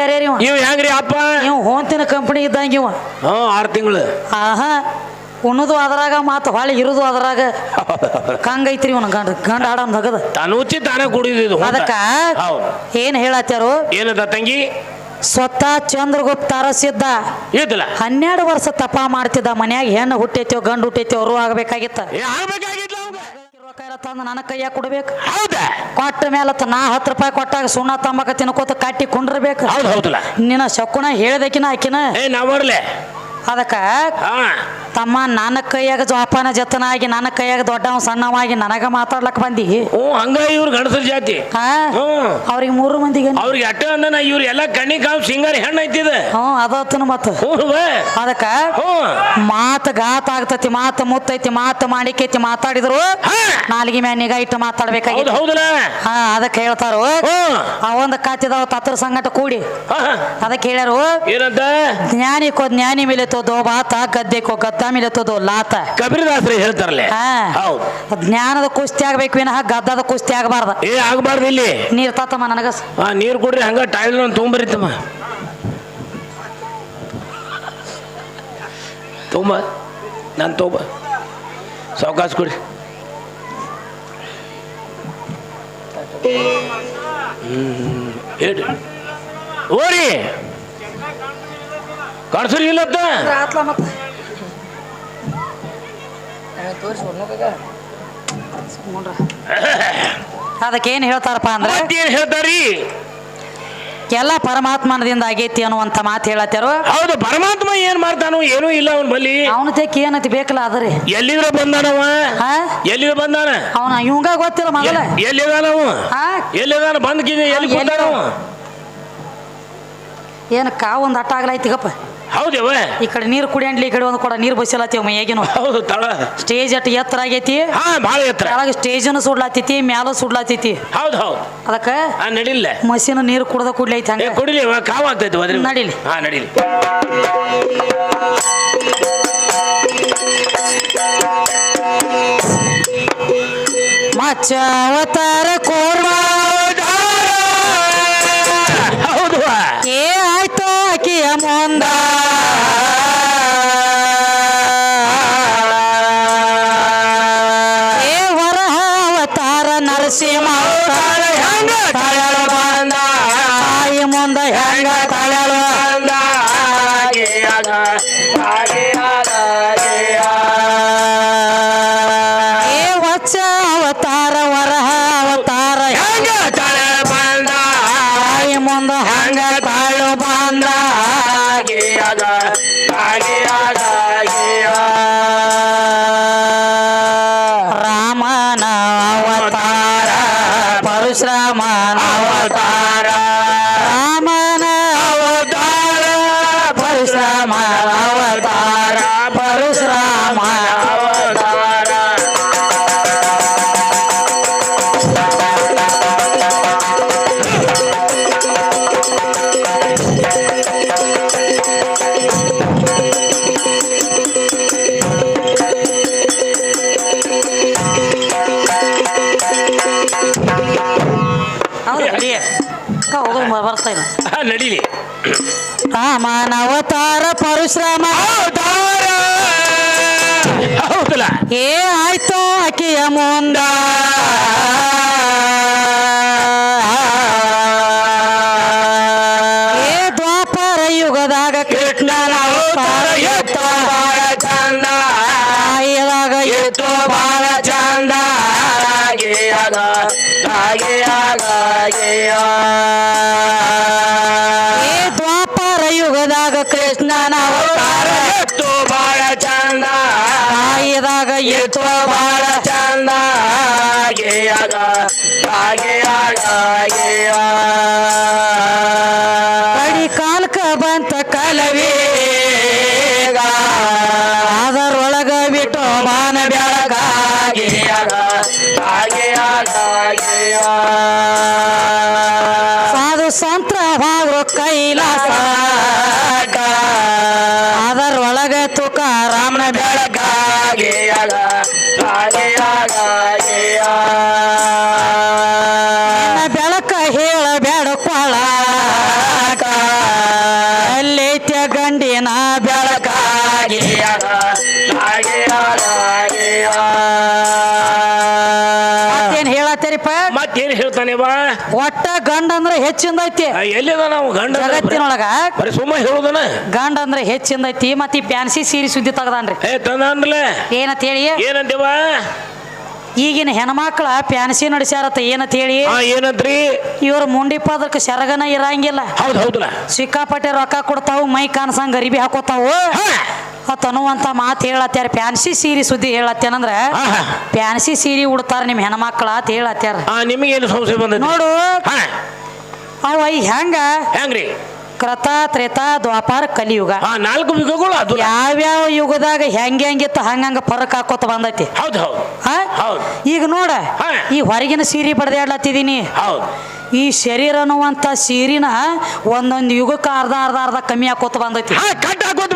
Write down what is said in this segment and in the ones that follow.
ಬೇರೆ ರೀ ಇವ. ಇವ್ ಹೆಂಗ್ರಿ ಅಪ್ಪ? ನೀವು ಹೋಂತಿನ ಕಂಪನಿ ಇದ್ದಂಗ ಇವ. ಆರು ತಿಂಗಳು. ಆಹಾ ಉಣ್ಣದು ಅದ್ರಾಗ ಮಾತು ಹೊಳಿ ಇರುದು ಅದ್ರಾಗ. ಕಂಗೈತ್ರಿ ಇವನ ಗಂಡ ಗಂಡ ಆಡೋನ್ ನಗದ. ತಾನು ಉಚ್ಚಿ ತಾನೇ ಕುಡಿದಿದ್ದು ಅದಕ್ಕ ಹೌದು. ಏನ್ ಹೇಳತ್ತಾರು ಏನದ ತಂಗಿ? ಸ್ವತಃ ಚಂದ್ರಗುಪ್ತ ಅರಸಿದ್ದ. ಇದ್ದಿಲ್ಲ. ಹನ್ನೆರಡು ವರ್ಷ ತಪ ಮಾಡ್ತಿದ್ದ ಮನ್ಯಾಗ ಹೆಣ್ಣು ಹುಟ್ಟೈತಿ ಗಂಡು ಹುಟ್ಟೈತಿ ಅವರು ಆಗಬೇಕಾಗಿತ್ತ. ಏ ಆಗ್ಬೇಕಾಗಿತ್ತು ಅವಂಗ. ತಂದು ನನ್ನ ಕೈಯಾಗ ಕೊಡ್ಬೇಕು. ಹೌದಾ? ಕೊಟ್ಟ ಮೇಲೆ ನಾ ಹತ್ತು ರೂಪಾಯಿ ಕೊಟ್ಟಾಗ ಸುಣ್ಣ ತಂಬಕ ತಿನ್ಕೋತ ಕಟ್ಟಿ ಕುಂಡ್ರಬೇಕು. ಹೌದು ಹೌದಲ್ಲ. ನಿನ್ನ ಶಕುನ ಹೇಳ್ದಕಿನ ಆಕಿನ. ಏ ನಾವ್ ಬರ್ಲೆ. ಅದಕ್ಕ ಹಾ. ತಮ್ಮ ನನ್ನ ಕೈಯಾಗ ಜೋಪಾನ ಜತನಾಗಿ ನನ್ನ ಕೈಯಾಗ ದೊಡ್ಡವ ಸಣ್ಣವಾಗಿ ನನಗ ಮಾತಾಡ್ಲಕ್ ಬಂದಿ? ಹ್ಞೂ ಹಂಗ ಇವ್ರು ಜಾತಿ. ಹಾ? ಹ್ಮ್ ಅವ್ರಿಗೆ ಮೂರು ಮಂದಿಗೆ ಅವ್ರಿಗೆ ಅಟ್ಟ ಅಂದನ ಇವ್ರು ಎಲ್ಲ ಕಣ್ಣಿ ಕಾಮ್ ಸಿಂಗರ್ ಹೆಣ್ಣು ಐತಿ ಹ್ಞೂ ಅದತ್ತನ ಮತ್ತ ಹ್ಞೂ ಬಾ. ಅದಕ್ಕ ಹ್ಞೂ. ಮಾತು ಗಾತ ಆಗ್ತತಿ ಮಾತು ಮುತ್ತೈತಿ ಮಾತು ಮಾಡಿಕೈತಿ ಮಾತಾಡಿದ್ರು ಹಾ. ನಾಲ್ಗಿ ಮ್ಯಾಗ ನಿಗಾ ಇಟ್ಟು ಹೌದು ಮಾತಾಡ್ಬೇಕಾಗಿತ್ತು ಹೌದಲ್ಲ? ಹಾ ಅದಕ್ಕೆ ಹೇಳ್ತಾರು. ಆ ಒಂದು ಕಾತಿದಾವ ತತ್ರ ಸಂಗಟ ಕೂಡಿ. ಹಾ, ಹಾ. ಅದಕ್ಕೆ ಹೇಳ್ಯಾರು ಏನಂತ? ಜ್ಞಾನಿಕೋ ಜ್ಞಾನಿ ಬಾತ ಗದ್ದೆಕೋ ಗದ್ದ. ಮಿಲೆತೋದು ಲಾತ. ಕಬೀರದಾಸರೇ ಹೇಳ್ತಾರಲ್ಲ? ಹಾ. ಹೌದು. ಜ್ಞಾನದ ಕುಸ್ತಿ ಆಗ್ಬೇಕು ವಿನಃ ಗದ್ದದ ಕುಸ್ತಿ ಆಗಬಾರ್ದ. ಏ ಆಗಬಾರ್ದು ಇಲ್ಲಿ. ನೀರ್ ತಾತಮ್ಮ ನನಗ. ಆ ನೀರು ಕೊಡ್ರಿ ಹಂಗ ಟೈಲ್ ತೊಗೊಂಬರಿತಮ್ಮ. ತೊಗೊಂಬ ನಾನು ತೊಗೊಂಬ. ಸಾವಕಾಶ ಕೊಡಿ. ಹ್ಮ್ ಹೇಳಿ. ಓರಿ. ಕಳ್ಸ್ರಿ ಇಲ್ಲತ್ತ ಅದಕ್ಕೆ ಏನ್ ಹೇಳ್ತಾರಪ್ಪ ಅಂದ್ರೆ ಮತ್ತೇನ್ ಹೇಳ್ತಾರಿ? ಎಲ್ಲ ಪರಮಾತ್ಮನದಿಂದ ಆಗೈತಿ ಅನ್ನುವಂತ ಮಾತು ಹೇಳತ್ತಾರು ಹೌದು ಪರಮಾತ್ಮ ಏನ್ ಮಾಡ್ತಾನೋ ಏನೂ ಇಲ್ಲ ಅವನ್ ಬಲ್ಲಿ. ಅವನ ತೆಕ್ ಏನತಿ ಬೇಕಲ್ಲ ಅದರಿ ಎಲ್ಲಿದ್ರ ಬಂದಾನವ? ಹಾ? ಎಲ್ಲಿದ್ರ ಬಂದಾನ? ಅವನ ಇವಂಗ ಗೊತ್ತಿಲ್ಲ ಮಗಳ ಎಲ್ಲಿದಾನ ಎಲ್ಲಿದಾನವ ಹಾ? ಎಲ್ಲಿದಾನ? ಬಂದ್ ಎಲ್ಲಿ ಬಂದಾನವ ಏನು ಏನ್ ಕಾವು ಒಂದು ಅಟ್ಟ ಆಗ್ಲೈತಿಗಪ್ಪ ಹೌದೇವ ಈ ಕಡೆ ನೀರು ಕುಡಿಯಂಡ್ಲಿ ಈ ಕಡೆ ಒಂದು ಕೂಡ ನೀರು ಬಸಿಲತ್ತೀವ ಮೈಯಾಗಿನ ಹೌದು ತಳ. ಸ್ಟೇಜ್ ಅಟ್ ಎತ್ತರ ಆಗೈತಿ. ಹಾ ಭಾಳ ಎತ್ತರ. ಕೆಳಗೆ ಸ್ಟೇಜನ್ನು ಸುಡ್ಲಾತೈತಿ ಮ್ಯಾಲ ಸುಡ್ಲಾತೈತಿ. ಹೌದು ಹೌದು. ಅದಕ್ಕೆ ನಡಿಲಿಲ್ಲ ನಡಿಲ್ಲ ಮಸಿನ ನೀರು ಕುಡ್ದ ಕುಡ್ಲೈತಿ ಹಂಗ. ಕುಡಿಲಿ ಕಾವ್ ಆಗ್ತೈತಿ ಅದ್ರಿ ನಡೀಲಿ. ಹಾ ನಡಿಲಿ. ಮಚ್ಚ ಅವತಾರ ಕೋರ್ಮ ರಾಮನ ಅವತಾರ ಪರಶುರಾಮ. ಹೌದಲ್ಲ? ಏ ಬಾ ಒಟ್ಟ ಗಂಡ ಅಂದ್ರೆ ಹೆಚ್ಚಿಂದ ಐತಿ. ಎಲ್ಲಿದ ನಾವು? ಗಂಡ ಅಂದ್ರೆ ಬರೀ- ಜಗತ್ತಿನೊಳಗ? ಬರೀ ಸುಮ್ಮ ಹೇಳುದನ? ಗಂಡ ಅಂದ್ರೆ ಹೆಚ್ಚಿಂದ ಐತಿ ಮತ್ತ ಈ ಪ್ಯಾನ್ಸಿ ಸೀರೆ ಸುದ್ದಿ ತಗದಾನ್ರಿ. ಏ ತಂದ ಅಂದ್ಲೆ ಏನಂತ ಹೇಳಿ? ಏನಂತೇವ ಈಗಿನ ಹೆಣ್ಮಕ್ಳ ಪ್ಯಾನ್ಸಿ ನಡೆಸ್ಯಾರತ್ತ ಏನಂತ ಹೇಳಿ ಏನಂತ್ರಿ? ಇವ್ರ ಮುಂಡಿ ಪದಕ್ಕೆ ಸೆರಗನ ಇರಂಗಿಲ್ಲ. ಹೌದು ಹೌದಲ್ಲ ಸಿಕ್ಕಾಪಟ್ಟೆ ರೊಕ್ಕ ಕೊಡ್ತಾವು ಮೈ ಕಾಣಸಂಗ್ ಗರಿಬಿ ಹಾಕೋತಾವು. ಅತನುವಂತ ಅತ್ ಅನ್ನುವಂತ ಮಾತು ಹೇಳತ್ಯಾರ. ಪ್ಯಾನ್ಸಿ ಸೀರೆ ಸುದ್ದಿ ಹೇಳತ್ತೇನಂದ್ರ. ಪ್ಯಾನ್ಸಿ ಸೀರೆ ಉಡ್ತಾರ ನಿಮ್ ಹೆಣ್ಮಕ್ಳ ಅಂತ ಹೇಳತ್ಯಾರ. ಆ ಏನು ಸಮಸ್ಯೆ ಬಂದ ನೋಡು. ಅವ ಹೆಂಗ? ಹೆಂಗ್ರಿ? ಕೃತ ತ್ರೇತ ದ್ವಾಪಾರ ಕಲಿಯುಗ. ಹಾ ನಾಲ್ಕು ಯುಗಗಳು ಅದು. ಯಾವ್ಯಾವ ಯುಗದಾಗ ಹೆಂಗೆ ಹೆಂಗಿತ್ತು ಹಂಗಂಗ ಫರಕ್ ಹಾಕೋತ ಬಂದೈತಿ? ಹೌದು ಹೌದು. ಆ? ಹೌದ್. ಈಗ ನೋಡ. ಈ ಹೊರಗಿನ ಸೀರೆ ಬಡ್ದಾಡ್ಲತ್ತಿದೀನಿ ಹೌದ್. ಈ ಶರೀರ ಅನ್ನುವಂತ ಸೀರಿನ ಒಂದೊಂದು ಯುಗಕ್ಕೆ ಅರ್ಧ ಅರ್ಧ ಅರ್ಧ ಕಮ್ಮಿ ಹಾಕೋತ ಬಂದೈತಿ. ಕಟ್ ಹಾಕೋತ್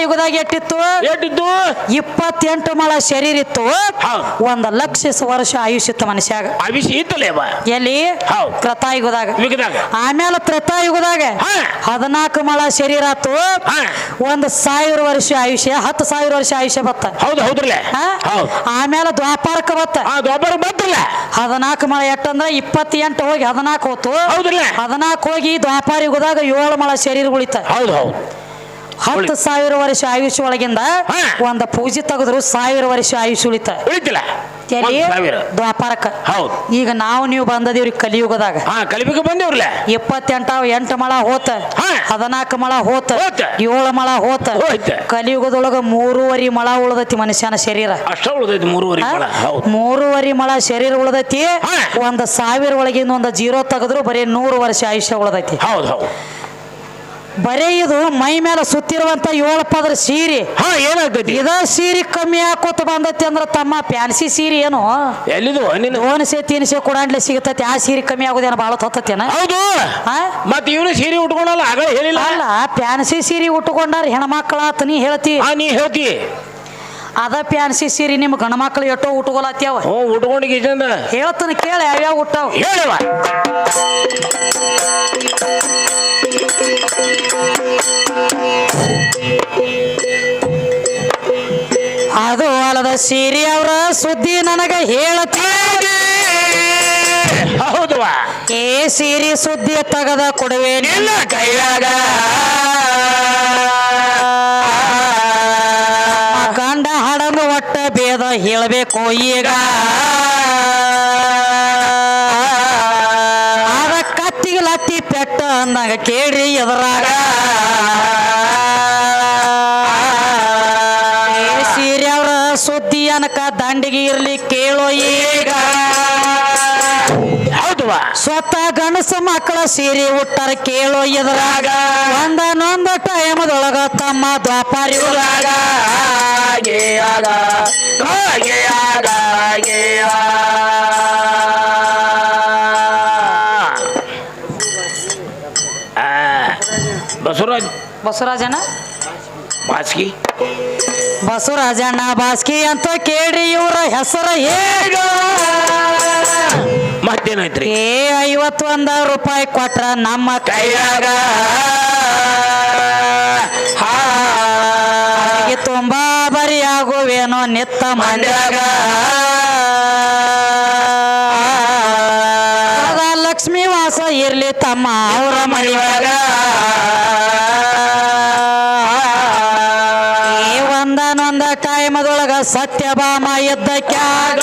ಯುಗದಾಗ ಎಷ್ಟಿತ್ತು ಎಟ್ಟಿತ್ತು? ಇಪ್ಪತ್ತೆಂಟು ಮಳ ಶರೀರ ಇತ್ತು. ಒಂದು ಲಕ್ಷ ವರ್ಷ ಆಯುಷ್ ಇತ್ತು ಮನುಷ್ಯಾಗ ಅವಿಷ ಇತ್ತಲೇ ಬಾ ಎಲ್ಲಿ ಯುಗದಾಗ. ಆಮೇಲೆ ತ್ರೇತಾಯುಗದಾಗ. ಹಾ. ಹದಿನಾಲ್ಕು ಮಳ ಶರೀರ ಆತು. ಒಂದು ಸಾವಿರ ವರ್ಷ ಆಯುಷ್ಯ ಹತ್ತು ಸಾವಿರ ವರ್ಷ ಆಯುಷ್ಯ ಬತ್ತ. ಹೌದು ಹೌದ್ರಲ್ಲ? ಆಮೇಲೆ ದ್ವಾಪಾರಕ್ಕೆ ಬತ್ತ. ಬತ್ತಲ್ಲ? ಹದಿನಾಲ್ಕು ಮಳ ಎಟ್ಟಂದ್ರ ಇಪ್ಪತ್ತೆಂಟು ಹೋಗಿ ಹದಿನಾಲ್ಕು ಹೋತು. ಹೌದಿಲ್ಲ ಹದಿನಾಲ್ಕು ಹೋಗಿ ದ್ವಾಪಾರಿ ಯುಗದಾಗ ಏಳು ಮಳ ಶರೀರ ಉಳಿತ. ಹೌದು ಹೌದು. ಹತ್ತು ಸಾವಿರ ವರ್ಷ ಆಯುಷ್ಯ ಒಳಗಿಂದ. ಒಂದ ಪೂಜೆ ತೆಗೆದ್ರು ಸಾವಿರ ವರ್ಷ ಆಯುಷ್ಯ ಉಳಿತಾ. ಉಳಿತಿಲ್ಲ. ಒಂದ್ ಸಾವಿರ ಹೌದ್. ಈಗ ನಾವು ನೀವು ಬಂದದೀವ್ರಿ ಕಲಿಯುಗದಾಗ. ಹಾ ಕಲಿಬೇಕು ಬಂದೇವ್ರಲ್ಲ? ಎಂಟು ಮಳ ಹೋತ. ಹಾ. ಹದಿನಾಲ್ಕು ಮಳ ಹೋತ. ಹೋತ. ಏಳು ಮಳ ಹೋತ. ಹೋಯ್ತ. ಕಲಿಯುಗದೊಳಗ ಮೂರುವರಿ ಮಳ ಉಳದೈತಿ ಮನುಷ್ಯನ ಶರೀರ. ಅಷ್ಟ ಉಳ್ದೈತಿ ಮೂರುವರೆ ಆ? ಮಳ? ಹೌದ್. ಮೂರುವರಿ ಮಳ ಶರೀರ ಉಳದೈತಿ. ಹಾ. ಒಂದ್ ಸಾವಿರ ಒಳಗಿಂದ ಒಂದ್ ಜೀರೋ ತೆಗೆದ್ರು ಬರೀ ನೂರು ವರ್ಷ ಆಯುಷ್ಯ ಉಳದೈತಿ. ಹೌದು ಹೌದ್. ಬರೀ ಇದು ಮೈ ಮೇಲೆ ಸುತ್ತಿರುವಂತ ಏಳು ಪದ್ರ ಸೀರೆ. ಹಾ ಏನಾಗ್ತೈತಿ? ಇದ ಸೀರೆ ಕಮ್ಮಿ ಹಾಕೋತ ಬಂದೈತಿ ಅಂದ್ರ ತಮ್ಮ ಪ್ಯಾನ್ಸಿ ಸೀರೆ ಏನು? ಎಲ್ಲಿದು? ನಿನ್ನ ಓನಸೆ ತಿನಿಸೆ ಕೊಡಾಂಡ್ಲೆ ಸಿಗತೈತಿ ಆ ಸೀರೆ ಕಮ್ಮಿ ಆಗೋದೇನ ಭಾಳ ತೊತ್ತೇನ ಹೌದು. ಆ? ಮತ್ ಇವನು ಸೀರೆ ಉಟ್ಕೊಂಡಲ್ಲ ಆಗ ಹೇಳಿಲ್ಲ. ಅಲ್ಲ ಪ್ಯಾನ್ಸಿ ಸೀರೆ ಉಟ್ಕೊಂಡಾರ ಹೆಣ್ಮಕ್ಳ ಆತ ನೀ ಹೇಳ್ತಿ. ಆ ನೀ ಹೇಳ್ತಿ. ಅದ ಪ್ಯಾನ್ಸಿ ಸೀರೆ ನಿಮ್ ಗಣಮಕ್ಳು ಎಷ್ಟೋ ಉಟ್ಕೊಳತ್ಯಾವ. ಹ್ಞೂ ಉಟ್ಕೊಂಡು ಗೀಜಂದ ಹೇಳ್ತಾನ ಕೇಳ ಯಾವ್ಯಾವ ಉಟ್ಟಾವ. ಹೇಳವ ಅದು ಅಲ್ಲದ ಸೀರೆ ಅವರ ಸುದ್ದಿ ನನಗ ಹೇಳತಿ. ಹೌದು ಏ ಸೀರೆ ಸುದ್ದಿ ತಗದ ಕೊಡುವೆ ನಿನ್ನ ಕೈಯಾಗ. ಕಂಡ ಹಡಂಗ ಒಟ್ಟ ಭೇದ ಹೇಳಬೇಕು ಈಗ. ಅಂದಾಗ ಕೇಳಿ ಎದುರಾಗ. ಏ ಸುದ್ದಿ ಅನಕ ದಂಡಿಗೆ ಇರ್ಲಿ ಕೇಳೋ ಈಗ. ಹೌದವ. ಸ್ವತಃ ಗಂಡಸ ಮಕ್ಕಳ ಸೀರೆ ಉಟ್ಟಾರ ಕೇಳೋ ಎದುರಾಗ. ಒಂದನೊಂದ ಟೈಮದೊಳಗ ತಮ್ಮ ದ್ವಾಪಾರಿ ಆಗ. ಬಸವರಾಜ್. ಬಸವರಾಜನ ಬಾಸ್ಕಿ. ಬಸವರಾಜಣ್ಣ ಬಾಸ್ಕಿ ಅಂತ ಕೇಳಿ ಇವರ ಹೆಸರ ಹೇಗ ಮತ್ತೇನಾಯ್ತ್ರಿ? ಏ ಐವತ್ತೊಂದ ರೂಪಾಯಿ ಕೊಟ್ರ ನಮ್ಮ ಕೈಯಾಗ. ತುಂಬಾ ಬರಿ ಆಗುವೇನೋ ನಿತ್ತ ಮಂಡ್ಯಾಗ. ಲಕ್ಷ್ಮೀ ವಾಸ ಇರ್ಲಿ ತಮ್ಮ ಅವರ ಮನೆಯೊಳಗ. ಸತ್ಯಭಾಮ ಇದ್ದಕ್ಕಾಗ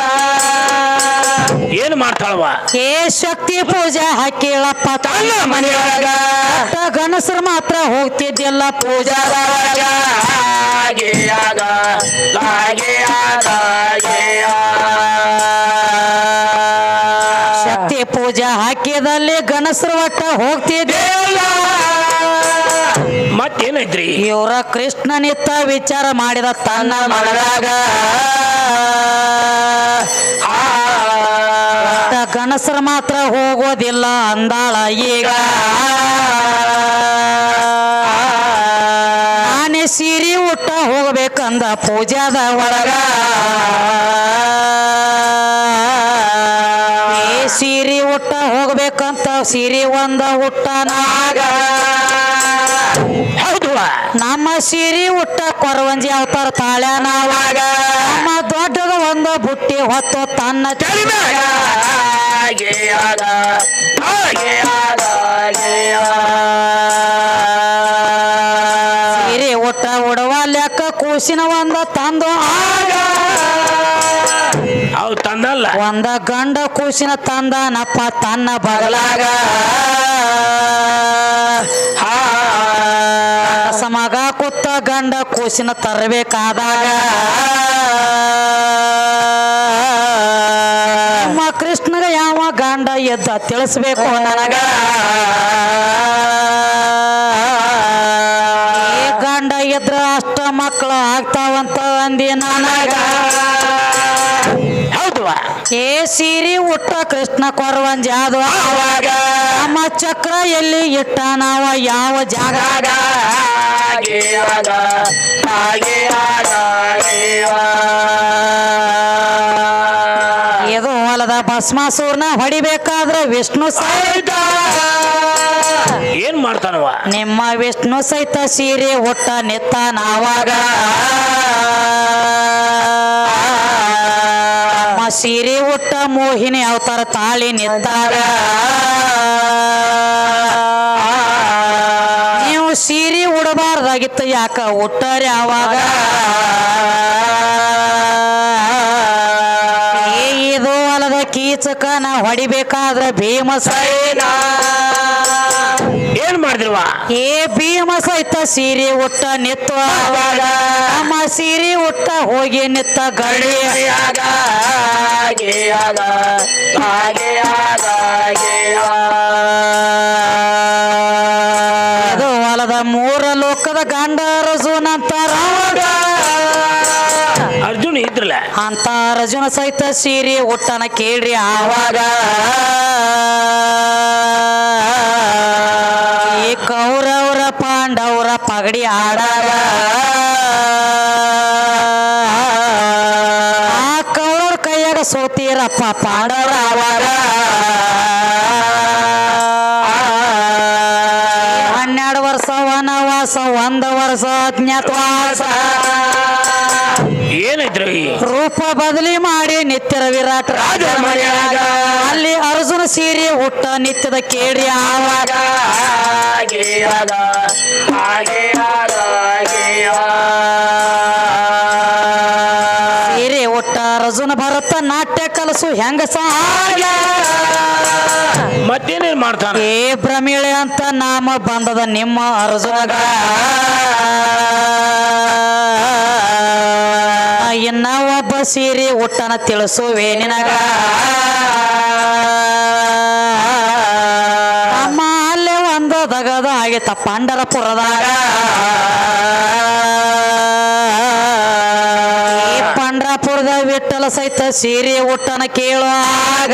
ಏನ್ ಮಾಡ್ತಾಳವ? ಏ ಶಕ್ತಿ ಪೂಜೆ ಹಾಕಿಳಪ್ಪ ತನ್ನ ಮನೆಯೊಳಗ. ಗಣಸರು ಮಾತ್ರ ಹೋಗ್ತಿದ್ದಿಲ್ಲ ಪೂಜಾ ಶಕ್ತಿ ಪೂಜೆ ಹಾಕಿದಲ್ಲಿ ಗಣಸರು ಒಟ್ಟ ಹೋಗ್ತಿದ್ದಿಲ್ಲ ಮತ್ತೇನೈತ್ರಿ ಇವರ ಕೃಷ್ಣನಿತ್ತ ವಿಚಾರ ಮಾಡಿದ ತನ್ನ ಮನದಾಗ. ಕನಸರ ಮಾತ್ರ ಹೋಗೋದಿಲ್ಲ ಅಂದಾಳ ಈಗ. ಆನೆ ಸೀರೆ ಉಟ್ಟ ಹೋಗ್ಬೇಕಂದ ಪೂಜಾದ ಒಳಗ. ಸೀರಿ ಉಟ್ಟ ಹೋಗ್ಬೇಕಂತ ಸೀರೆ ಒಂದ ಹುಟ್ಟನಾಗ ಸಿರಿ ಉಟ್ಟ ಕೊರವಂಜಿ ಅವತಾರ ತಾಳ್ಯ ನಾವಾಗ ನಮ್ಮ ದೊಡ್ಡದ ಒಂದು ಬುಟ್ಟಿ ಹೊತ್ತು ತನ್ನ ಸಿರಿ ಉಟ್ಟ ಉಡವ ಲೆಕ್ಕ ಕೂಸಿನ ಒಂದು ತಂದು ಆಗ ಅವು ತಂದಲ್ಲ. ಒಂದ ಗಂಡ ಕೂಸಿನ ತಂದನಪ್ಪ ತನ್ನ ಬಗಲಾಗ ಹಾ ಗಂಡ ಕೋಸಿನ ತರಬೇಕಾದಾಗ ನಮ್ಮ ಕೃಷ್ಣಗ ಯಾವ ಗಂಡ ಎದ್ದ ತಿಳಿಸ್ಬೇಕು ನನಗ? ಗಂಡ ಎದ್ರ ಅಷ್ಟ ಮಕ್ಕಳು ಆಗ್ತಾವಂತ ಅಂದಿ ನನಗ? ಏ ಸೀರಿ ಉಟ್ಟ ಕೃಷ್ಣ ಕೊರವಂಜ ಅದು ಅವಾಗ ನಮ್ಮ ಚಕ್ರ ಎಲ್ಲಿ ಇಟ್ಟ ನಾವ? ಯಾವ ಜಾಗ? ಇದು ಹೊಲದ ಭಸ್ಮಾಸೂರ್ನ ಹೊಡಿಬೇಕಾದ್ರೆ ವಿಷ್ಣು ಸಹಿತ. ಏನ್ ಮಾಡ್ತಾನವ? ನಿಮ್ಮ ವಿಷ್ಣು ಸಹಿತ ಸೀರೆ ಉಟ್ಟ ನಿತ್ತ ನಾವಾಗ ಸೀರೆ ಉಟ್ಟ ಮೋಹಿನಿ ಅವತಾರ ತಾಳಿ ನಿಂತಾರ. ನೀವು ಸೀರೆ ಉಡಬಾರ್ದಾಗಿತ್ತು, ಯಾಕ ಒಟ್ಟಾರೆ ಅವಾಗ? ಇದು ಅಲ್ಲದ ಕೀಚಕ, ನಾ ಹೊಡಿಬೇಕಾದ್ರೆ ಭೀಮ ಏನ್ ಮಾಡಿದ್ರವ? ಏ ಭೀಮ ಸಹಿತ ಸೀರೆ ಒಟ್ಟ ನೆತ್ತ. ನಮ್ಮ ಸೀರೆ ಒಟ್ಟ ಹೋಗಿ ನಿತ್ತ ಗಡಿ. ಅದು ಹೊಲದ ಮೂರ ಲೋಕದ ಗಂಡ ಅಂತಾರ ಅರ್ಜುನ್ ಇದ್ರಲ್ಲ? ಅಂತ ಅರ್ಜುನ ಸಹಿತ ಸೀರೆ ಒಟ್ಟನ ಕೇಳ್ರಿ. ಆವಾಗ ಪಗಡಿ ಆಡಾರ ಆ ಕೌರವ್ರ ಕೈಯಾಗ ಸೋತೀರಪ್ಪ ಪಾಂಡವರ ಆವಾಗ ಹನ್ನೆರಡು ವರ್ಷ ವನವಾಸ ಒಂದು ವರ್ಷ ಅಜ್ಞಾತವಾಸ ಏನಿದ್ರು ರೂಪ ಬದಲಿ ಮಾಡಿ ನಿತ್ಯರ ವಿರಾಟ್ ರಾಜ ಅಲ್ಲಿ ಹುಟ್ಟ ನಿತ್ಯದ ಕೇಳಿ ಆವಾಗ ಸೀರೆ ಹುಟ್ಟ ರಜುನ ಭರತ ನಾಟ್ಯ ಕಲಸು ಹೆಂಗ ಮತ್ತೇನೇನ್ ಮಾಡ್ತಾನೆ? ಏ ಭ್ರಮಿಳೆ ಅಂತ ನಾಮ ಬಂದದ ನಿಮ್ಮ ಅರ್ಜುನಗ ಇನ್ನ ಒಬ್ಬ ಸೀರೆ ಹುಟ್ಟನ ತಿಳಿಸುವೆ ನಿನಗ. ದಗದ ಪಾಂಡರಪುರದಾಗ. ಪಂಡ್ರಾಪುರದ ವಿಠಲ ಸಹಿತ ಸೀರೆ ಹುಟ್ಟನ ಕೇಳುವಾಗ.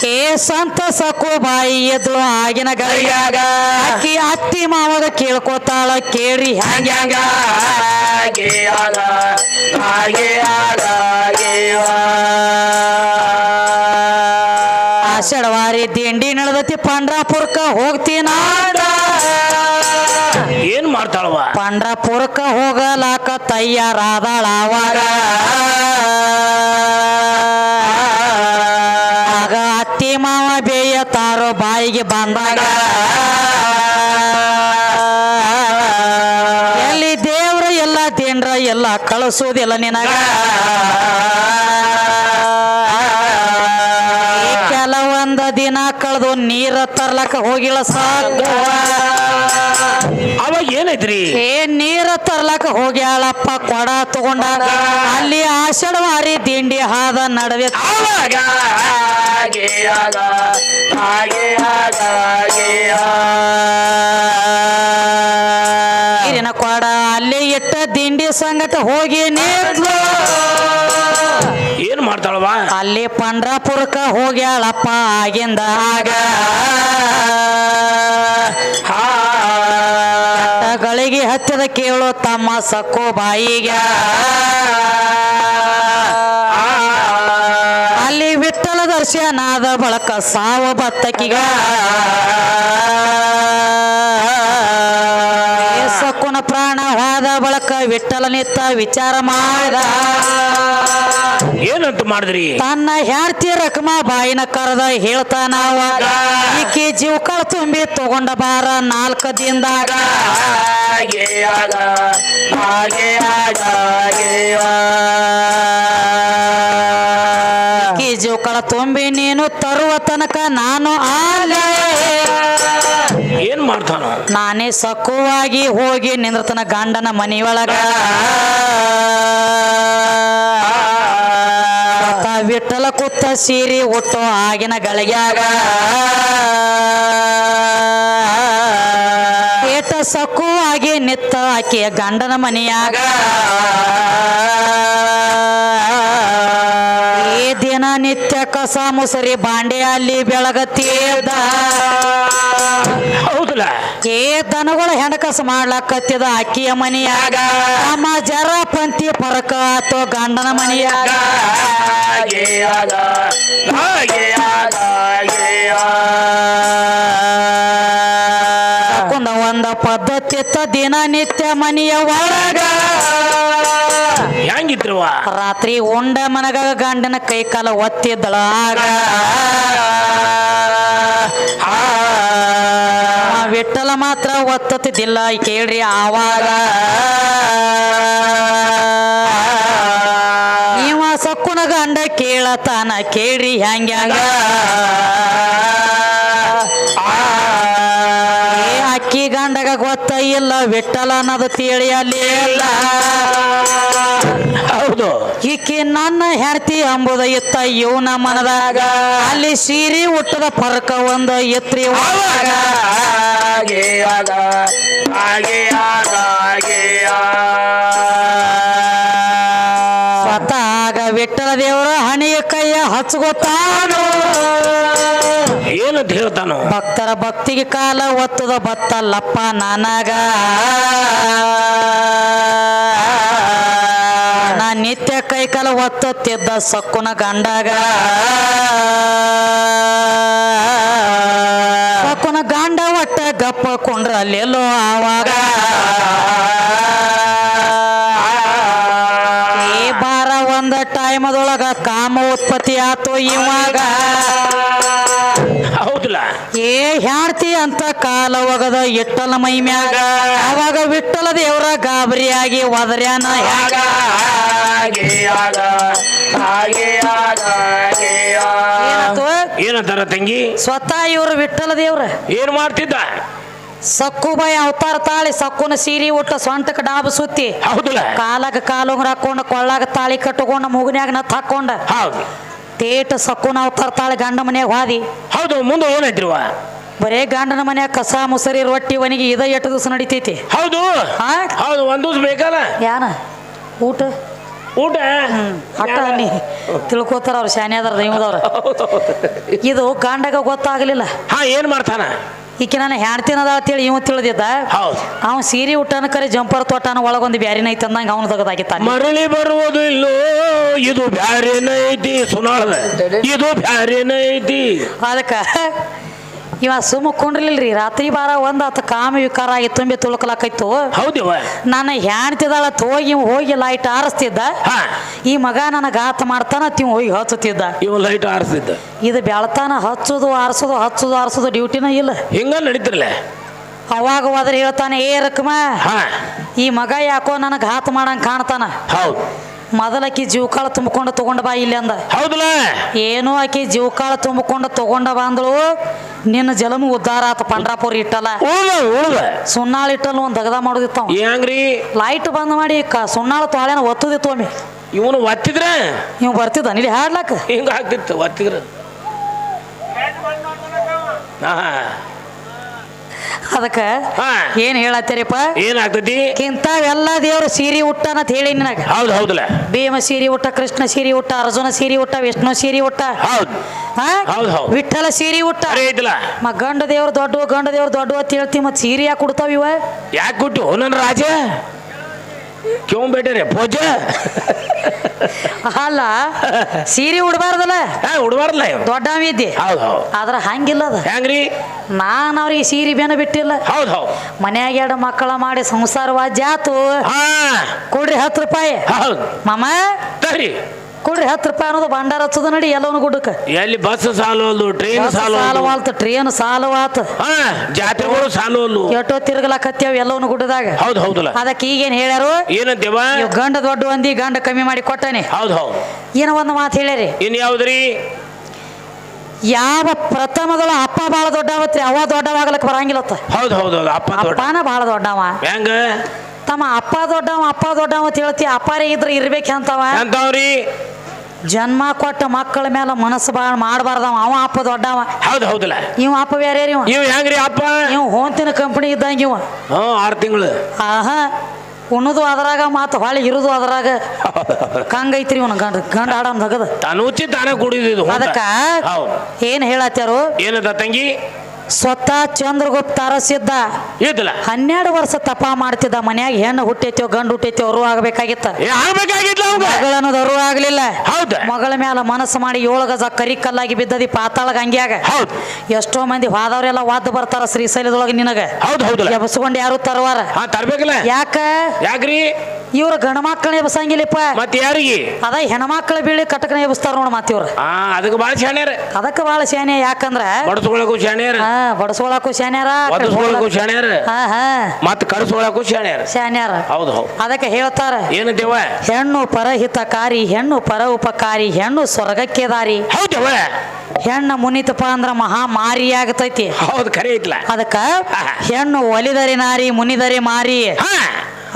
ಕೇ ಏ ಸಂತ ಸಕು ಬಾಯಿ ಎದ್ದು ಆಗಿನ ಗರಿಯಾಗ. ಅಕ್ಕಿ ಅತ್ತಿ ಮಾವಾಗ ಕೇಳ್ಕೊತಾಳ ಕೇಳಿ ಹ್ಯಾಂಗ ಹ್ಯಾಂಗ. ಗಿಯಾಗ ಹಾಗೆ ಆಷಾಢವಾರಿ ದಿಂಡಿ ನಡೆದತಿ ಪಂಡ್ರಾಪುರಕ್ಕ ಹೋಗ್ತೀನ ಏನ್ ಮಾಡ್ತಾಳವ ಪಂಡ್ರಾಪುರಕ್ಕ ಹೋಗಲಾಕ ತಯ್ಯಾರಾದಾಳ ಅವಾಗ. ಆಗ ಅತ್ತಿ ಮಾವ ಬೇಯ ತಾರೋ ಬಾಯಿಗೆ ಬಂದಾಗ. ಎಲ್ಲಿ ದೇವ್ರ ಎಲ್ಲ ತಿಂಡ್ರ ಎಲ್ಲ ಕಳಿಸೋದಿಲ್ಲ ನಿನಗ. ನೀರ ತರ್ಲಕ್ಕ ಹೋಗಿಲ್ಲ ಸಾಕ. ಅವಾಗ ಏನೈತ್ರಿ ಏ ನೀರ ತರ್ಲಕ್ಕ ಹೋಗ್ಯಾಳಪ್ಪ ಕೊಡ ತಗೊಂಡ. ಅಲ್ಲಿ ಆಷಾಢವಾರಿ ದಿಂಡಿ ಹಾದ ನಡುವೆ ಅವಾಗ ನೀರಿನ ಕೊಡ ಅಲ್ಲಿ ಇಟ್ಟ ದಿಂಡಿ ಸಂಗತ ಹೋಗಿ ಮಾಡ್ತಾಳವ ಅಲ್ಲಿ ಪಂಡ್ರಾಪುರಕ್ಕ ಹೋಗ್ಯಾಳಪ್ಪ ಆಗಿಂದ. ಆಗ ಗಳಿಗೆ ಹತ್ತಿದ ಕೇಳು ತಮ್ಮ ಸಕ್ಕು ಬಾಯಿಗ. ಅಲ್ಲಿ ವಿಠಲ ದರ್ಶನಾದ ಬಳಕ ಸಾವ ಬತ್ತಕಿಗ. ಬಳಕ ವಿಠಲ ನಿತ್ತ ವಿಚಾರ ಮಾಡಿದ. ಏನಂತ ಮಾಡಿದ್ರಿ? ತನ್ನ ಹೆಂಡತಿ ರಕಮ ಬಾಯಿನ ಕರೆದ ಹೇಳ್ತಾನ ಅವಾಗ ಈಕಿ ಜೀವಕಳ ತುಂಬಿ ತಗೊಂಡ ಬಾರ ನಾಲ್ಕು ದಿನದಾಗ. ಹಾಗೆ ಆಗ ಹಾಗೆ ಆಗ ಈಕಿ ಜೀವಕಳ ತುಂಬಿ ನೀನು ತರುವ ತನಕ ನಾನು ಆಲೆ. ಏನ್ ಮಾಡ್ತಾನ? ನಾನೇ ಸಕ್ಕುವಾಗಿ ಹೋಗಿ ನಿಂದ್ರತನ ಗಂಡನ ಮನೆಯೊಳಗ. ವಿಠಲ ಕುತ್ತ ಸೀರಿ ಒಟ್ಟು ಆಗಿನ ಗಳಿಗ್ಯಾಗ. ಏಟ ಆಗಿ ನಿತ್ತ ಆಕೆಯ ಗಂಡನ ಮನೆಯಾಗ. ನಿತ್ಯ ಕಸ ಮುಸರಿ ಬಾಂಡೆ ಅಲ್ಲಿ ಬೆಳಗತ್ತೇದ ಹೌದಲ್ಲ? ಏ ದನಗಳ ಹೆಣಕಸ ಮಾಡ್ಲಕತ್ತಿದ ಅಕ್ಕಿಯ ಮನೆಯಾಗ. ಅಮ್ಮ ಜರ ಪಂಥಿ ಪರಕ ಅಥವಾ ಗಂಡನ ಮನೆಯಾಗ. ಒಂದ ಪದ್ಧತಿ ದಿನನಿತ್ಯ ಮನೆಯ ಒಳಗ. ಹೆಂಗಿದ್ರವ? ರಾತ್ರಿ ಉಂಡ ಮನಗ ಗಂಡನ ಕೈ ಕಾಲ ಒತ್ತಿದ್ದಳ. ವಿಠಲ ಮಾತ್ರ ಒತ್ತತಿದ್ದಿಲ್ಲ ಕೇಳ್ರಿ ಆವಾಗ. ನೀವ ಸಕ್ಕುನ ಗಂಡ ಕೇಳತಾನ, ಕೇಳ್ರಿ ಹ್ಯಾಂಗ್ಯಾಂಗ ಅಕ್ಕಿ ಗಂಡಗ ಗೊತ್ತ ಇಲ್ಲ ಅನ್ನೋದು ತಿಳಿ ಅಲ್ಲಿ ಹೌದು. ಈಕೆ ನನ್ನ ಹೆಂಡತಿ ಅಂಬುದ ಇತ್ತ ಇವನ ಮನದಾಗ. ಅಲ್ಲಿ ಸೀರೆ ಹುಟ್ಟದ ಪರಕ ಒಂದ ಎತ್ರಿ ಸ್ವತಃ ವಿಠಲ ದೇವರ ಹಣಿಯ ಕೈಯ ಹಚ್ಕೋತಾನು. ಏನಂತ ಹೇಳ್ತಾನು? ಭಕ್ತರ ಭಕ್ತಿಗೆ ಕಾಲ ಒತ್ತದ ಬತ್ತಲ್ಲಪ್ಪ ನನಗ. ನಾ ನಿತ್ಯ ಕೈ ಕಾಲ ಒತ್ತುತ್ತಿದ್ದ ಸಕ್ಕುನ ಗಂಡಗ. ಸಕ್ಕುನ ಗಂಡ ಒಟ್ಟ ಗಪ್ಪ ಕೊಂಡ್ರ ಅಲ್ಲೆಲ್ಲೋ ಆವಾಗ. ಬಾರ ಒಂದ ಟೈಮದೊಳಗ ಕಾಮ ಉತ್ಪತ್ತಿ ಆತು ಇವಾಗ. ಹೌದಲ್ಲ ಏ ಹ್ಯಾಡ್ತಿ ಅಂತ ಕಾಲ ಒಗದ ಇಟ್ಟಲ ಮೈ ಮ್ಯಾಗ. ಅವಾಗ ವಿಠಲ ದೇವ್ರ ಗಾಬರಿಯಾಗಿ ಒದರ್ಯಾನ ಹ್ಯಾಗ. ಏನಂತಾರ ತಂಗಿ? ಸ್ವತಃ ಇವ್ರು ವಿಠಲ ದೇವ್ರ. ಏನ್ ಮಾಡ್ತಿದ್ದ? ಸಕ್ಕುಬಾಯಿ ಅವತಾರ ತಾಳಿ ಸಕ್ಕುನ ಸೀರಿ ಉಟ್ಟ ಸೊಂಟಕ್ಕೆ ಡಾಬ್ ಸುತ್ತಿ. ಹೌದಲ್ಲ. ಕಾಲಾಗ ಕಾಲುಂಗ್ರ ಹಾಕೊಂಡು ಕೊಳ್ಳಾಗ ತಾಳಿ ಕಟ್ಟಕೊಂಡ ಮುಗನ್ಯಾಗ ನತ್ ಹಾಕೊಂಡ. ಹೌದು. ತೇಟ ಸಕ್ಕುನ ಅವತಾರ ತಾಳಿ ಗಂಡ ಮನ್ಯಾಗ ಹಾದಿ. ಹೌದು ಮುಂದೆ ಏನೈತ್ರಿವ ಬರೇ ಗಂಡನ ಮನ್ಯಾಗ ಕಸ ಮುಸರಿ ರೊಟ್ಟಿ ಒಣಗಿ ಇದ ಎಟ್ಟು ದಿವಸ ನಡಿತೈತಿ? ಹೌದು. ಹಾ? ಹೌದು ಒಂದ್ ದಿವ್ಸ ಬೇಕಲ್ಲ. ಯಾನ? ಊಟ? ಊಟ? ಅಟ್ಟ ನೀ ತಿಳ್ಕೊತಾರ ಅವ್ರು ಶಾನೆ ಅದಾರ ದೈವದವ್ರ ಇದು ಗಂಡಗ ಗೊತ್ತಾಗಲಿಲ್ಲ. ಹಾ ಏನ್ ಮಾಡ್ತಾನ? ಈಕೆ ನಾನು ಹ್ಯಾಡ್ತೀನದ ಅಂತೇಳಿ ಇವ್ ತಿಳಿದಿದ್ದ. ಹೌದು. ಅವ ಸೀರೆ ಉಟ್ಟನ ಕರೆ ಜಂಪರ್ ತೋಟನ ಒಳಗೊಂದು ಬ್ಯಾರಿನ ಐತೆ ಅಂದಂಗ ಅವನು ತೆಗೆದಾಗಿತ್ತಾನೆ. ಮರಳಿ ಬರುವುದು ಇಲ್ಲೋ ಇದು ಬ್ಯಾರೇನ ಐತಿ ಸುನಾಳ ಇದು ಬ್ಯಾರೇನ ಐತಿ. ಅದಕ್ಕೆ ಇವ ಸುಮ್ಮ ಕುಂಡ್ರಲಿಲ್ರಿ. ರಾತ್ರಿ ಬಾರ ಒಂದ್ ಆತ ಕಾಮ ವಿಕಾರ ಆಗಿ ತುಂಬಿ ತುಳುಕಲಾಕೈತು. ಹೌದಿವ ನನ್ನ ತೋಗಿ ಹೋಗಿ ಹೋಗಿ ಲೈಟ್ ಆರಿಸ್ತಿದ್ದ. ಈ ಮಗ ನನ್ನ ಆತ ಮಾಡ್ತಾನ ತಿವ್ ಹೋಗಿ ಹಚ್ಚುತ್ತಿದ್ದ. ಇವ ಲೈಟ್ ಆರಿಸಿದ್ದ ಇದು ಬೆಳತಾನ ಹಚ್ಚೋದು ಆರಿಸೋದು ಹಚ್ಚುದು ಆರಿಸೋದು ಡ್ಯೂಟಿನ ಇಲ್ಲ. ಹಿಂಗ ನಡೀತಿರ್ಲೆ? ಅವಾಗ ಹೋದ್ರೆ ಹೇಳ್ತಾನೆ ಏ ರಕ್ಮ ಹಾ. ಈ ಮಗ ಯಾಕೋ ನನಗೆ ಹಾತ್ ಮಾಡಂಗ್ ಕಾಣ್ತಾನ? ಹೌದು. ಮೊದಲಕ್ಕಿ ಜೀವಕಾಳ ತುಂಬಿಕೊಂಡು ತಗೊಂಡ ಬಾ ಇಲ್ಲಿ ಅಂದ. ಹೌದಲ್ಲ ಏನೋ ಆಕಿ ಜೀವಕಾಳ ತುಂಬಿಕೊಂಡು ತಗೊಂಡ ಬಂದಳು. ನಿನ್ನ ಜಲಮ ಉದ್ದಾರ ಆತ ಪಂಡ್ರಾಪುರ ಇಟ್ಟಲ್ಲ. ಉಳ್ದ ಉಳ್ದ. ಸುಣ್ಣಾಳ ಇಟ್ಟಲ್ಲ ಒಂದು ದಗದ ಮಾಡೋದಿತ್ತು ಅವ. ಹೆಂಗ್ರಿ ಲೈಟ್ ಬಂದ್ ಮಾಡಿ ಕ ಸುಣ್ಣಾಳ ತೊಳೆನ ಒತ್ತದಿತ್ತು ಒಮ್ಮೆ. ಇವನು ಒತ್ತಿದ್ರ? ನೀವು ಬರ್ತಿದ್ದ ನೀಲಿ ಹಾಡ್ಲಕ್ಕ ಹಿಂಗ ಆಗ್ತಿತ್ತು ಒತ್ತಿದ್ರ. ಹಾ. ಅದಕ್ಕೆ ಹಾ. ಏನ್ ಹೇಳತ್ತೀರಿಪ್ಪ? ಏನಾಗ್ತತಿ? ಇಂಥವೆಲ್ಲ ದೇವ್ರ ಸೀರೆ ಹುಟ್ಟ ಅಂತ ಹೇಳಿ ನಿನಗ. ಹೌದು ಹೌದಲ್ಲ. ಭೀಮ ಸೀರೆ ಉಟ್ಟ ಕೃಷ್ಣ ಸೀರೆ ಉಟ್ಟ ಅರ್ಜುನ ಸೀರೆ ಉಟ್ಟ ವಿಷ್ಣು ಸೀರೆ ಉಟ್ಟ. ಹೌದು. ಹಾ? ಹೌದ್ ಹೌದ್. ವಿಠಲ ಸೀರೆ ಉಟ್ಟ. ಅರೆ ಐತಲ್ಲ. ಮ ಗಂಡ ದೇವ್ರ ದೊಡ್ಡ ಗಂಡ ದೇವ್ರ ದೊಡ್ಡ ಅಂತ ಹೇಳ್ತಿ ಮತ್ ಸೀರೆ ಯಾಕೆ ಕೊಡ್ತಾವ ಇವ? ಯಾಕೆ ಕೊಟ್ಟು ನನ್ನ ರಾಜ. ಕ್ಯೂ ಬೇಟೆ ಪೂಜ. ಅಲ್ಲ ಸೀರೆ ಉಡಬಾರ್ದಲ್ಲ? ಉಡಬಾರ್ದಲ್ಲ ದೊಡ್ಡ ದೊಡ್ಡವ ಇದ್ದಿ. ಹೌದು ಹೌದ್. ಆದ್ರ ಹಂಗಿಲ್ಲ ಅದ. ಹೆಂಗ್ರಿ? ನಾನು ಅವ್ರಿಗೆ ಸೀರೆ ಬೇನ ಬಿಟ್ಟಿಲ್ಲ. ಹೌದು ಹೌದು. ಮನ್ಯಾಗ ಎರಡು ಮಕ್ಕಳ ಮಾಡಿ ಸಂಸಾರ ವಾಜ್ಯ ಆತು. ಕೊಡ್ರಿ ಹತ್ತು ರೂಪಾಯಿ. ಹೌದು. ಮಾಮ. ತರಿ ಕೊಡ್ರಿ ಹತ್ತು ರೂಪಾಯಿ ಅನ್ನೋದು ಭಂಡಾರ ಹಚ್ಚದ ನಡಿ ಎಲ್ಲವನು ಗುಡ್ಡಕ್ಕೆ. ಎಲ್ಲಿ ಬಸ್ ಸಾಲೋಲ್ದು ಟ್ರೈನ್ ಸಾಲೋಲ್ದು ಟ್ರೈನ್ ಟ್ರೇನ್ ಸಾಲವಾತು ಹಾ ಜಾತ್ರೆಗಳು ಸಾಲೋಲ್ಲು ಎಷ್ಟೋ ತಿರುಗಲಾಕತ್ಯಾವ ಎಲ್ಲವನು ಗುಡ್ಡದಾಗ. ಹೌದು ಹೌದಲ್ಲ. ಅದಕ್ಕೆ ಈಗೇನ್ ಹೇಳ್ಯಾರು? ಏನಂತೇವ ಇವ್ ಗಂಡ ದೊಡ್ಡ ಒಂದಿ ಗಂಡ ಕಮ್ಮಿ ಮಾಡಿ ಕೊಟ್ಟಾನೆ. ಹೌದು ಹೌದು. ಏನೋ ಒಂದು ಮಾತು ಹೇಳ್ಯಾರಿ. ಇನ್ ಯಾವ್ದ್ರಿ? ಯಾವ ಪ್ರಥಮದಳ ಅಪ್ಪ ಭಾಳ ದೊಡ್ಡವತ್ರಿ ಅವ ದೊಡ್ಡವಾಗ್ಲಕ್ ಬರಂಗಿಲ್ಲತ್ತ. ಹೌದು ಹೌದು ಹೌದು. ಅಪ್ಪ ದೊಡ್ಡ ಅಪ್ಪನ ಭಾಳ ದೊಡ್ಡವ. ಹೆಂಗ? ತಮ್ಮ ಅಪ್ಪ ದೊಡ್ಡವ ಅಪ್ಪ ದೊಡ್ಡವ ಅಂತ ಹೇಳ್ತಿ ಅಪ್ಪಾರೇ ಇದ್ರೆ ಇರ್ಬೇಕಂತವ. ಎಂತವ್ರಿ? ಜನ್ಮ ಕೊಟ್ಟ ಮಕ್ಕಳ ಮೇಲೆ ಮನಸ್ಸು ಬಾಳ ಮಾಡಬಾರ್ದವ. ಅವ ಅಪ್ಪ ದೊಡ್ಡವ. ಹೌದು ಹೌದಲ್ಲ. ಇವ ಅಪ್ಪ ಬೇರೆ ಇವ. ಇವ್ ಹೆಂಗ್ರಿ ಅಪ್ಪ? ಇವ್ ಹೋಂತಿನ ಕಂಪನಿ ಇದ್ದಂಗ ಇವ. ಹ್ಞೂ ಆರು ತಿಂಗಳು. ಆಹಾ ಉಣ್ಣದು ಅದ್ರಾಗ ಮಾತು ಹೊಳೆ ಇರುದು ಅದ್ರಾಗ. ಕಂಗೈತ್ರಿ ಇವನ ಗಂಡ ಗಂಡ ಆಡೋನ್ ತಗದ. ತನುಚಿ ತಾನೇ ಕುಡಿದಿದ್ದು ಅದಕ್ಕ ಏನ್ ಹೇಳತ್ತಾರು ಏನದ ತಂಗಿ? ಸ್ವತಃ ಚಂದ್ರಗುಪ್ತ ಅರಸಿದ್ದ ಇದ್ದಿಲ್ಲ ಹನ್ನೆರಡು ವರ್ಷ ತಪ ಮಾಡ್ತಿದ್ದ ಮನ್ಯಾಗ ಹೆಣ್ಣು ಹುಟ್ಟೈತೋ ಗಂಡು ಹುಟ್ಟೈತೋ ಅವರು ಆಗ್ಬೇಕಾಗಿತ್ತ. ಮಗಳನ್ನೋದು ಅರು ಆಗ್ಲಿಲ್ಲ. ಹೌದ? ಮಗಳ ಮ್ಯಾಲ ಮನಸ್ಸು ಮಾಡಿ ಏಳು ಗಜ ಕರಿ ಕಲ್ಲಾಗಿ ಬಿದ್ದದಿ ಪಾತಾಳಗ ಹಂಗ್ಯಾಗ ಹೌದ್? ಎಷ್ಟೋ ಮಂದಿ ಹೋದವ್ರೆಲ್ಲ ವಾದ ಬರ್ತಾರ ಶ್ರೀಶೈಲದೊಳಗೆ ನಿನಗ. ಹೌದು ಹೌದು ಎಬಸ್ಕೊಂಡು ಯಾರು ತರವಾರ? ಆ ತರ್ಬೇಕಲ್ಲ? ಯಾಕ? ಯಾಕ್ರಿ? ಇವ್ರ ಗಂಡ ಮಕ್ಕಳನ್ನ ಎಬ್ಸಂಗಿಲ್ಲಪ್ಪ ಮತ್ತೆ ಯಾರಿಗೆ? ಅದ ಹೆಣ್ಮಕ್ಳ ಬೀಳಿ ಕಟಕನ ಎಬ್ಸ್ತಾರ ನೋಡ ಮತ್ತ ಇವ್ರ. ಹಾ ಅದಕ್ಕೆ ಭಾಳ ಶಾಣ್ಯಾರ. ಅದಕ್ಕೆ ಭಾಳ ಶಾನೆ ಯಾಕಂದ್ರ ಬಡಸ್ಕೊಳಕು ಶಾಣ್ಯಾರ. ಹಾ ಬಡಸ್ಕೊಳಕು ಶಾನ್ಯಾರ ಒದಸ್ಕೊಳಕು ಶಾಣ್ಯಾರ. ಹಾ ಹಾ. ಮತ್ತೆ ಕರ್ಸ್ಕೊಳಕು ಶಾಣ್ಯಾರ. ಶಾಣ್ಯರ. ಹೌದು ಹೌದು. ಅದಕ್ಕೆ ಹೇಳ್ತಾರ ಏನಂತೇವ ಹೆಣ್ಣು ಪರಹಿತಕಾರಿ ಹೆಣ್ಣು ಪರ ಉಪಕಾರಿ ಹೆಣ್ಣು ಸ್ವರ್ಗಕ್ಕೆ ದಾರಿ ಹೌದವ ಹೆಣ್ಣ ಮುನಿತಪ್ಪ ಅಂದ್ರ ಮಹಾ ಮಾರಿ ಆಗತೈತಿ. ಹೌದು ಖರೆ ಐತ್ಲ. ಅದಕ್ಕ ಹೆಣ್ಣು ಒಲಿದರಿ ನಾರಿ ಮುನಿದರಿ ಮಾರಿ. ಹಾ.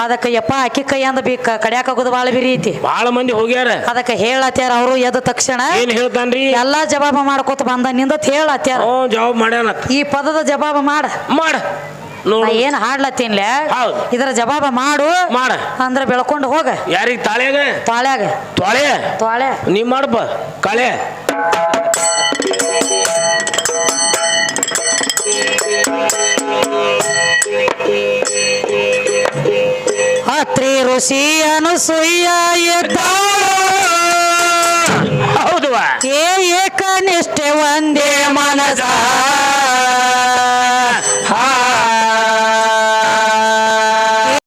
ಅದಕ್ಕೆ ಯಪ್ಪ ಅಕ್ಕಿ ಕೈ ಅಂದ ಬಿ ಕಡ್ಯಾಕಾಗೋದು ಭಾಳ ಬಿರಿ ಐತಿ ಭಾಳ ಮಂದಿ ಹೋಗ್ಯಾರ. ಅದಕ್ಕೆ ಹೇಳತ್ಯಾರ ಅವರು ಎದ್ದ ತಕ್ಷಣ ಏನ್ ಹೇಳ್ತಾನ್ರಿ? ಎಲ್ಲಾ ಜವಾಬ ಮಾಡ್ಕೋತ ಬಂದ ನಿಂದ ಹೇಳತ್ಯಾರ. ಹ್ಞೂ ಜವಾಬ್ ಮಾಡ್ಯಾನ ಈ ಪದದ ಜವಾಬ ಮಾಡ. ಮಾಡ. ನಾ ನೋಡು ಏನ್ ಹಾಡ್ಲತ್ತೀನ್ಲೆ? ಹೌದು. ಇದರ ಜವಾಬ ಮಾಡು. ಮಾಡ. ಅಂದ್ರೆ ಬೆಳ್ಕೊಂಡು ಹೋಗ. ಯಾರಿಗ ತಾಳ್ಯಾಗ? ತಾಳ್ಯಾಗ. ತೊಳೆ. ತಾಳೆ. ನೀ ಮಾಡಪ್ಪ ಕಳೆ. ಅತ್ರಿ ಋಷಿ ಅನುಸೂಯ ಹೌದು ಏ ಏಕನಿಷ್ಠೆ ಒಂದೇ ಮನಸ